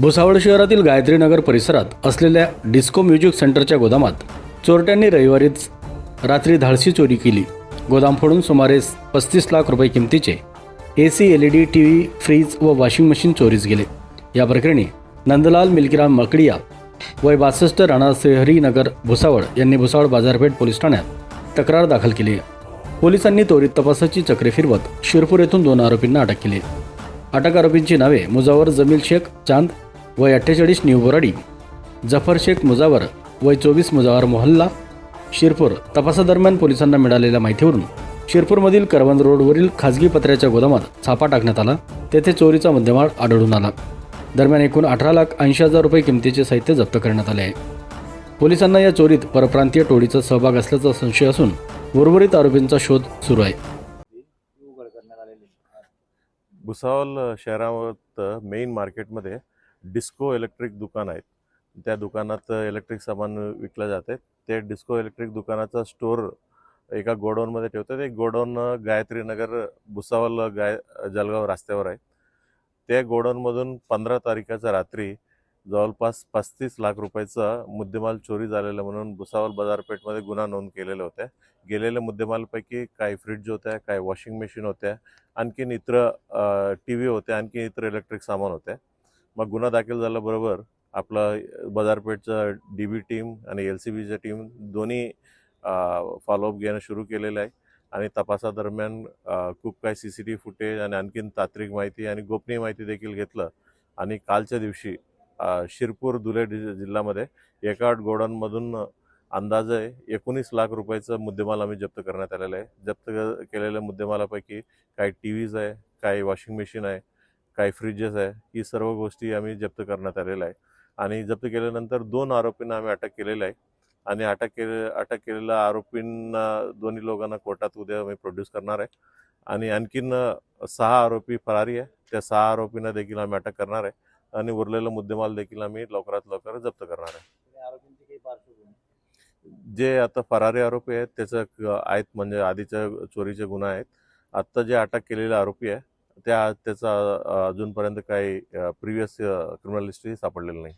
भुसावळ शहरातील गायत्रीनगर परिसरात असलेल्या डिस्को म्युझिक सेंटरच्या गोदामात चोरट्यांनी रविवारीच रात्री धाडसी चोरी केली. गोदाम फोडून सुमारे पस्तीस लाख रुपये किमतीचे A C L E D T V fridge व वॉशिंग मशीन चोरीस गेले. या प्रकरणी नंदलाल मिल्कीराम मकडिया वय बासष्ट राणा नगर भुसावळ यांनी भुसावळ बाजारपेठ पोलीस ठाण्यात तक्रार दाखल केली. आहे पोलिसांनी त्वरित तपासाची चक्रे फिरवत शिरपूर येथून दोन आरोपींना अटक केली. अटक आरोपींची नावे मुजावर जमील शेख चांद वय अठ्ठेचाळीस न्यू बोराडी जफर शेख मुजावर वय चोवीस मुजावर मोहल्ला शिरपूर तपासादरम्यान पोलिसांना मिळालेल्या माहितीवरून शिरपूरमधील करवंद रोडवरील खाजगी पत्र्याच्या गोदामात छापा टाकण्यात आला तेथे चोरीचा मध्यमाळ आढळून आला. दरम्यान एकूण अठरा लाख ऐंशी हजार रुपये किमतीचे साहित्य जप्त करण्यात आले आहे. पोलिसांना या चोरीत परप्रांतीय टोळीचा सहभाग असल्याचा संशय असून उर्वरित आरोपींचा शोध सुरू आहे. भुसावल शहरात मेन मार्केटमध्ये डिस्को इलेक्ट्रिक दुकान आहेत. त्या दुकानात इलेक्ट्रिक सामान विकलं जाते ते डिस्को इलेक्ट्रिक दुकानाचा स्टोअर एका गोडाऊनमध्ये ठेवतात. एक गोडाऊन गायत्री नगर गाय जलगाव रस्त्यावर आहे. त्या गोडाऊनमधून पंधरा तारखेच्या रात्री जवळपास पस्तीस लाख रुपयाचा मुद्देमाल चोरी झालेला म्हणून भुसावल बाजारपेठमध्ये गुन्हा नोंद केलेला होत्या. गेलेल्या मुद्देमालपैकी काही फ्रीज होत्या काही वॉशिंग मशीन होत्या आणखीन इतर टी व्ही होत्या आणखी इतर इलेक्ट्रिक सामान होत्या मग गुन्हा दाखल झाल्याबरोबर आपलं बाजारपेठचं डी बी टीम आणि एल सी बीच्या टीम दोन्ही फॉलोअप घेणं सुरू केलेलं आहे. आणि तपासादरम्यान खूप काही सी सी टी फुटेज आणि आणखीन तांत्रिक माहिती आणि गोपनीय माहिती देखील घेतलं. आणि कालच्या दिवशी शिरपूर धुळे जि- जिल्ह्यामध्ये एका गोडाऊनमधून अंदाजे एकोणीस लाख रुपयाचं मुद्देमाल आम्ही जप्त करण्यात आलेलं आहे. जप्त क- केलेल्या मुद्देमालापैकी काही टी व्हीज आहे काही वॉशिंग मशीन आहे काही फ्रीजेस आहे ही सर्व गोष्टी आम्ही जप्त करण्यात आलेल्या आहे. आणि जप्त केल्यानंतर दोन आरोपींना आम्ही अटक केलेलं आहे. आणि अटक केले अटक केलेल्या आरोपींना दोन्ही लोकांना कोर्टात उद्या आम्ही प्रोड्यूस करणार आहे. आणि आणखीन सहा आरोपी फरारी आहे. त्या सहा आरोपींना देखील आम्ही अटक करणार आहे. आणि उरलेला मुद्देमाल देखील आम्ही लवकरात लवकर जप्त करणार आहे. जे आता फरारी आरोपी आहेत त्याचं आहेत म्हणजे आधीच्या चोरीचे गुन्हा आहेत. आत्ता जे अटक केलेले आरोपी आहे त्या त्याचा अजूनपर्यंत काही प्रिव्हियस क्रिमिनल हिस्ट्री सापडलेलं नाही.